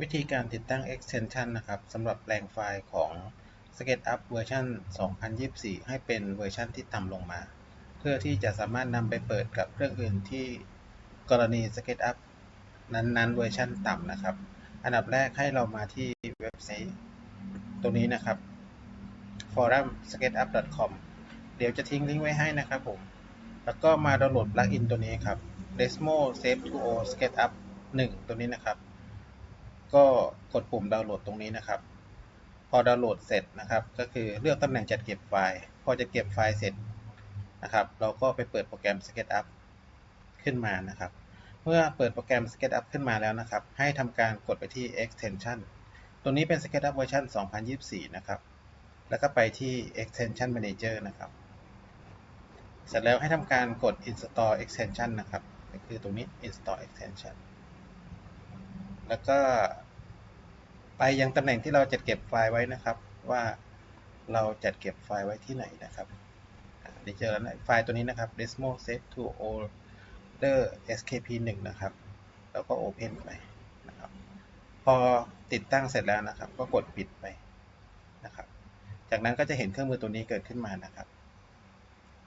วิธีการติดตั้ง extension นะครับสำหรับแปลงไฟล์ของ SketchUp เวอร์ชัน2024 ให้เป็นเวอร์ชันที่ต่ำลงมา เพื่อที่จะสามารถนำไปเปิดกับเครื่องอื่นที่กรณี SketchUp นั้นๆ เวอร์ชันต่ำนะครับ อันดับแรกให้เรามาที่เว็บไซต์ตรงนี้นะครับ forum sketchup.com เดี๋ยวจะทิ้งลิงก์ไว้ให้นะครับผม แล้วก็มาดาวน์โหลดปลั๊กอินตัวนี้ครับ Desmo Save to SketchUp 1 ตัวนี้นะครับ ก็กดปุ่มดาวน์โหลดตรงนี้นะครับ พอดาวน์โหลดเสร็จนะครับ ก็คือเลือกตำแหน่งจัดเก็บไฟล์ พอจะเก็บไฟล์เสร็จนะครับ เราก็ไปเปิดโปรแกรม SketchUp ขึ้นมานะครับ เมื่อเปิดโปรแกรม SketchUp ขึ้นมาแล้วนะครับ ให้ทำการกดไปที่ extension ตัวนี้เป็น SketchUp เวอร์ชัน2024 นะครับ แล้วก็ไปที่ extension manager นะครับ เสร็จแล้วให้ทำการกด install extension นะครับ ก็คือตรงนี้ install extension แล้วก็ ไปยังตำแหน่งที่เราจัดเก็บไฟล์ไว้นะครับ ว่าเราจัดเก็บไฟล์ไว้ที่ไหนนะครับอะได้เจอแล้วนะไฟล์ตัวนี้นะครับ desmo save to older skp 1นะครับ แล้วก็ open ไปนะครับ พอติดตั้งเสร็จแล้วนะครับ ก็กดปิดไปนะครับ จากนั้นก็จะเห็นเครื่องมือตัวนี้เกิดขึ้นมานะครับ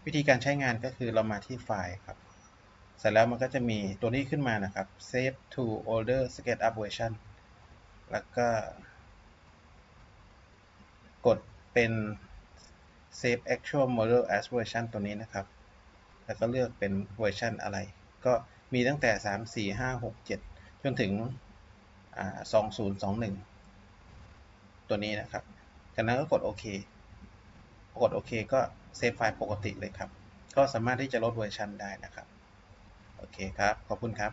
วิธีการใช้งานก็คือเรามาที่ไฟล์ครับ เสร็จแล้วมันก็จะมีตัวนี้ขึ้นมานะครับ save to older SketchUp version แล้วก็ กดเป็น save actual model as version ตัวนี้นะครับ แล้วก็เลือกเป็นเวอร์ชันอะไร ก็มีตั้งแต่ 3 4 5 6 7 จนถึงอ่า2021 ตัวนี้นะครับ จากนั้นก็กดโอเค กดโอเคก็เซฟไฟล์ปกติเลยครับ ก็สามารถที่จะลดเวอร์ชันได้นะครับ โอเคครับ ขอบคุณครับ